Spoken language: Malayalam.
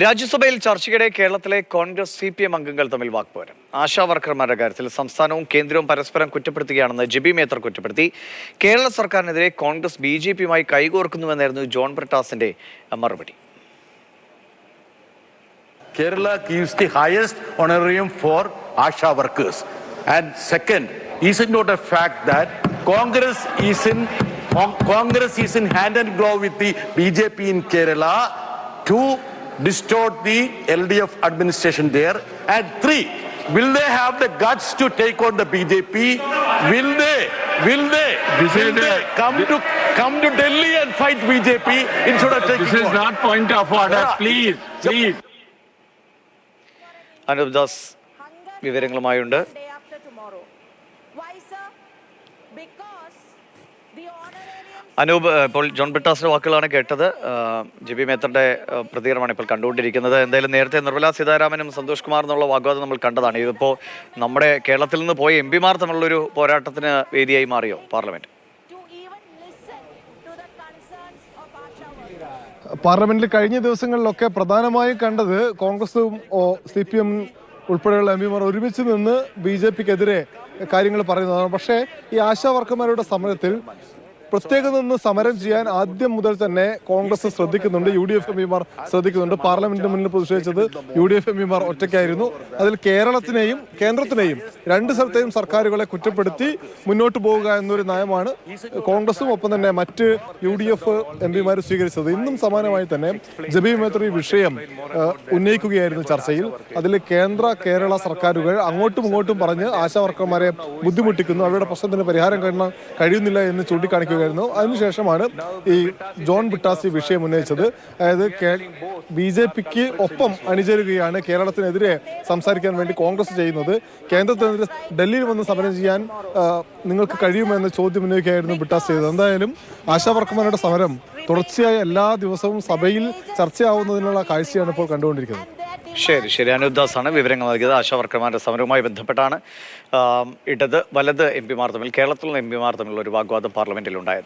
രാജ്യസഭയിൽ ചർച്ചയ്ക്കിടെ കേരളത്തിലെ കോൺഗ്രസ് സി പി എം അംഗങ്ങൾ തമ്മിൽ വാക്പോരം. ആശാ വർക്കർമാരുടെ കാര്യത്തിൽ സംസ്ഥാനവും കേന്ദ്രവും പരസ്പരം കുറ്റപ്പെടുത്തുകയാണെന്ന് ജിബി മേത്തർ കുറ്റപ്പെടുത്തി. കേരള സർക്കാരിനെതിരെ കോൺഗ്രസ് ബി ജെ പിയുമായി കൈകോർക്കുന്നുവെന്നായിരുന്നു ജോൺ ബ്രിട്ടാസിന്റെ മറുപടി. honorarium for ASHA workers. And second, is it not a fact that Congress is in Con- Congress is in hand and glove with the BJP in Kerala to distort the LDF administration there? And three, will they have the guts to take on the BJP? Will they? Will they? This will is they the- come to come to Delhi and fight BJP instead of taking This is on? not point of order, Yeah. please, please. Anoop Das വിവരങ്ങളുമായുണ്ട് day after tomorrow. Why, sir? Because the honorarium Anoop ഇപ്പോൾ ജോൺ ബ്രിട്ടാസിന്റെ വാക്കുകളാണ് കേട്ടത്. ജെബി മേത്തറിന്റെ പ്രതികരണമാണ് ഇപ്പോൾ കണ്ടുകൊണ്ടിരിക്കുന്നത്. എന്തായാലും നേരത്തെ നിർമ്മലാ സീതാരാമനും സന്തോഷ് കുമാർ എന്നുള്ള വാഗ്വാദം നമ്മൾ കണ്ടതാണ്. ഇതിപ്പോ നമ്മുടെ കേരളത്തിൽ നിന്ന് പോയ എം പിമാർ തമ്മിലുള്ളൊരു പോരാട്ടത്തിന് വേദിയായി മാറിയോ പാർലമെന്റ്? പാർലമെന്റിൽ കഴിഞ്ഞ ദിവസങ്ങളിലൊക്കെ പ്രധാനമായും കണ്ടത് കോൺഗ്രസും സി പി എം ഉൾപ്പെടെയുള്ള എം പിമാർ ഒരുമിച്ച് നിന്ന് ബി ജെ പിക്കെതിരെ കാര്യങ്ങൾ പറയുന്നതാണ്. പക്ഷേ ഈ ആശാ വർക്കർമാരുടെ സമരത്തിൽ പ്രത്യേകം നിന്ന് സമരം ചെയ്യാൻ ആദ്യം മുതൽ തന്നെ കോൺഗ്രസ് ശ്രദ്ധിക്കുന്നുണ്ട്. യു ഡി എഫ് എം പിമാർ ശ്രദ്ധിക്കുന്നുണ്ട്. പാർലമെന്റിന് മുന്നിൽ പ്രതിഷേധിച്ചത് യു ഡി എഫ് എം പിമാർ ഒറ്റയ്ക്കായിരുന്നു. അതിൽ കേരളത്തിനെയും കേന്ദ്രത്തിനെയും രണ്ട് സ്ഥലത്തെയും സർക്കാരുകളെ കുറ്റപ്പെടുത്തി മുന്നോട്ട് പോവുക എന്നൊരു നയമാണ് കോൺഗ്രസും ഒപ്പം തന്നെ മറ്റ് യു ഡി എഫ് എം പിമാർ സ്വീകരിച്ചത്. ഇന്നും സമാനമായി തന്നെ ജബി മേത്രി വിഷയം ഉന്നയിക്കുകയായിരുന്നു ചർച്ചയിൽ. അതിൽ കേന്ദ്ര കേരള സർക്കാരുകൾ അങ്ങോട്ടും ഇങ്ങോട്ടും പറഞ്ഞ് ആശാ വർക്കർമാരെ ബുദ്ധിമുട്ടിക്കുന്നു. അവരുടെ പ്രശ്നത്തിന് പരിഹാരം കഴിയുന്നില്ല എന്ന് ചൂണ്ടിക്കാണിക്കുകയായിരുന്നു അതിനുശേഷമാണ് ഈ ജോൺ ബിട്ടാസി വിഷയം ഉന്നയിച്ചത്. അതായത് ബി ജെ പിക്ക് ഒപ്പം അണിചേരുകയാണ് കേരളത്തിനെതിരെ സംസാരിക്കാൻ വേണ്ടി കോൺഗ്രസ് ചെയ്യുന്നത്. കേന്ദ്രത്തിനെതിരെ ഡൽഹിയിൽ വന്ന് സമരം ചെയ്യാൻ നിങ്ങൾക്ക് കഴിയുമെന്ന ചോദ്യം ഉന്നയിക്കുകയായിരുന്നു ബിട്ടാസ് ചെയ്തത്. എന്തായാലും ആശാ വർക്കർമാരുടെ സമരം തുടർച്ചയായ എല്ലാ ദിവസവും സഭയിൽ ചർച്ചയാവുന്നതിനുള്ള കാഴ്ചയാണ് ഇപ്പോൾ കണ്ടുകൊണ്ടിരിക്കുന്നത്. ശരി ശരി. അനുദാസാണ് വിവരങ്ങൾ നൽകിയത്. ആശാവർക്കർമാരുടെ സമരവുമായി ബന്ധപ്പെട്ടാണ് ഇടത് വലത് എം പിമാർ തമ്മിൽ കേരളത്തിലുള്ള എം പിമാർ തമ്മിലുള്ള ഒരു വാഗ്വാദം പാർലമെന്റിൽ ഉണ്ടായത്